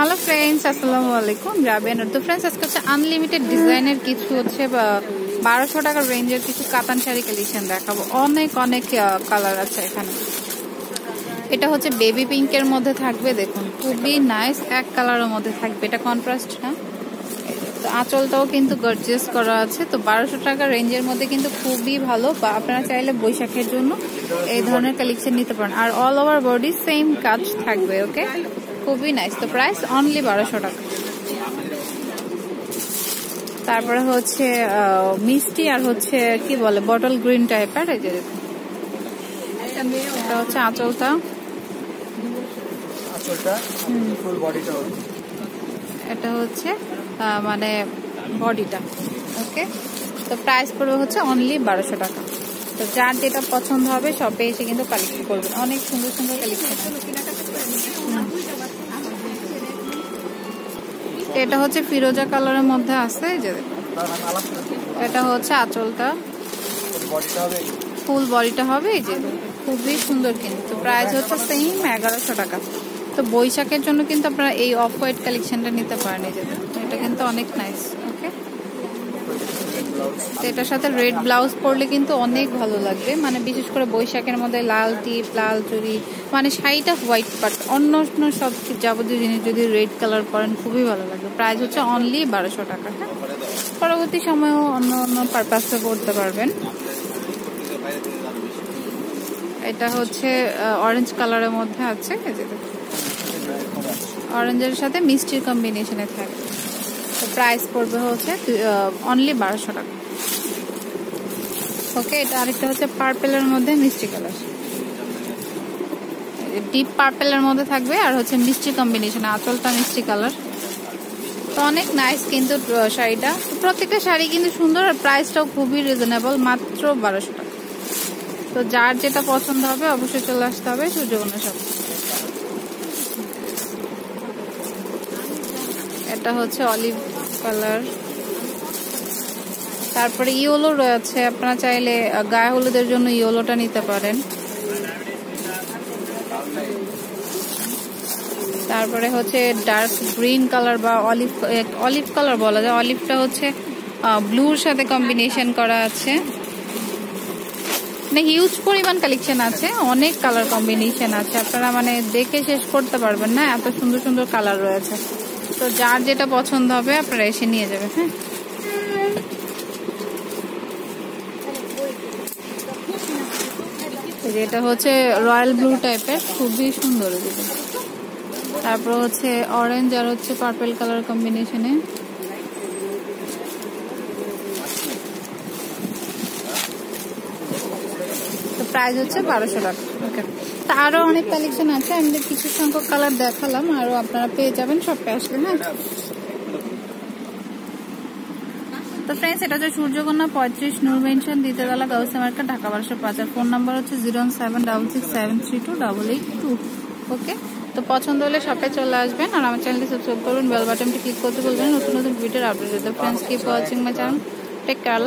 Hello friends আসসালামু আলাইকুম যাবেন তো ফ্রেন্ডস আজকে হচ্ছে আনলিমিটেড ডিজাইনের কিছু হচ্ছে বারোশো টাকার রেঞ্জের কিছু কাতান শাড়ি কালেকশন দেখাবো। অনেক অনেক কালার আছে এখানে। এটা হচ্ছে বেবি পিঙ্কের মধ্যে থাকবে, দেখুন। খুবই নাইস এক কালারের মধ্যে থাকবে। এটা কন্ট্রাস্ট না। তো আঁচলটাও কিন্তু গর্জিয়াস করা আছে। তো বারোশো টাকা রেঞ্জের মধ্যে কিন্তু খুবই ভালো। বা আপনারা চাইলে বৈশাখের জন্য এই ধরনের কালেকশন নিতে পারেন। আর অল ওভার বডি সেম কাজ থাকবে ওকে খুবই নাইস তো প্রাইস অনলি বারোশো টাকা। তারপরে হচ্ছে মিষ্টি আর হচ্ছে কি বলে বটল গ্রিন টাইপের এই যে এটা হচ্ছে আঁচলটা। এটা হচ্ছে মানে বডিটা ওকে তো প্রাইস পড়বে হচ্ছে অনলি বারোশো টাকা। তো যার যেটা পছন্দ হবে শপে এসে কিন্তু কালেক্ট করবেন অনেক সুন্দর সুন্দর কালেকশন এটা হচ্ছে ফিরোজা কালারের মধ্যে আছে যে এটা হচ্ছে আঁচলটা। ফুল বডিটা হবে, এই যে খুবই সুন্দর কিন্তু। প্রাইস হচ্ছে সেম এগারোশো টাকা। তো বৈশাখের জন্য কিন্তু আপনারা এই অফ হোয়াইট কালেকশনটা নিতে পারেন, এই যে এটা কিন্তু অনেক নাইস এটার সাথে রেড ব্লাউজ পরলে কিন্তু অনেক ভালো লাগবে। মানে বিশেষ করে বৈশাখের মধ্যে লাল টিপ, লাল চুরি মানে শাড়িটা হোয়াইট বাট অন্য অন্য সব যাবতীয় জিনিস যদি রেড কালার পরেন খুবই ভালো লাগবে। প্রাইস হচ্ছে অনলি বারোশো টাকা হ্যাঁ? পরবর্তী সময়েও অন্য অন্য পারপাসে করতে পারবেন। এটা হচ্ছে অরেঞ্জ কালারের মধ্যে আছে অরেঞ্জের সাথে মিষ্টির কম্বিনেশনে থাকে। প্রাইস পড়বে হচ্ছে অনলি বারোশো টাকা। ওকে এটা আরেকটা হচ্ছে পার্পেলের মধ্যে মিষ্টি কালার। ডিপ পার্পেলের মধ্যে থাকবে আর হচ্ছে মিষ্টি কম্বিনেশন আঁচলটা মিষ্টি কালার। তো অনেক নাইস কিন্তু শাড়িটা। প্রত্যেকটা শাড়ি কিন্তু সুন্দর আর প্রাইসটাও খুবই রিজনেবল মাত্র বারোশো টাকা। তো যার যেটা পছন্দ হবে অবশ্যই চলে আসতে হবে সূর্যকন্যা সব এটা হচ্ছে অলিভ কালার। তারপরে ইয়োলো রয়েছে, আপনারা চাইলে গায়ে হলুদের জন্য ইয়োলোটা নিতে পারেন। তারপরে হচ্ছে ডার্ক গ্রিন কালার বা অলিভ অলিভ কালার বলা যায়। অলিভটা হচ্ছে ব্লুর সাথে কম্বিনেশন করা আছে। মানে হিউজ পরিমাণ কালেকশন আছে, অনেক কালার কম্বিনেশন আছে। আপনারা মানে দেখে শেষ করতে পারবেন না, এত সুন্দর সুন্দর কালার রয়েছে। তো যার যেটা পছন্দ হবে আপনারা এসে নিয়ে যাবেন হ্যাঁ? এটা হচ্ছে রয়্যাল ব্লু টাইপের, খুবই সুন্দর তারপর হচ্ছে অরেঞ্জ আর হচ্ছে পার্পেল কালার কম্বিনেশনে প্রাইস হচ্ছে বারোশো টাকা। ওকে তা আরও অনেক কালেকশন আছে আমাদের কিছু সংখ্যক কালার দেখালাম আরও আপনারা পেয়ে যাবেন সবটা আসলে হ্যাঁ। তো ফ্রেন্ডস এটা হচ্ছে সূর্যকন্যা, পঁয়ত্রিশ, নূর মেনশন দ্বিতীয়তলা গাউসে মার্কেট, ঢাকা বারোশো পাঁচ আর ফোন নাম্বার হচ্ছে zero seven double six seven three two double eight two, okay? তো পছন্দ হলে শপে চলে আসবেন, আর আমার চ্যানেলটি সাবস্ক্রাইব করবেন বেল বাটনটি ক্লিক করতে বলবেন নতুন নতুন ভিডিওর update friends keep watching my channel take care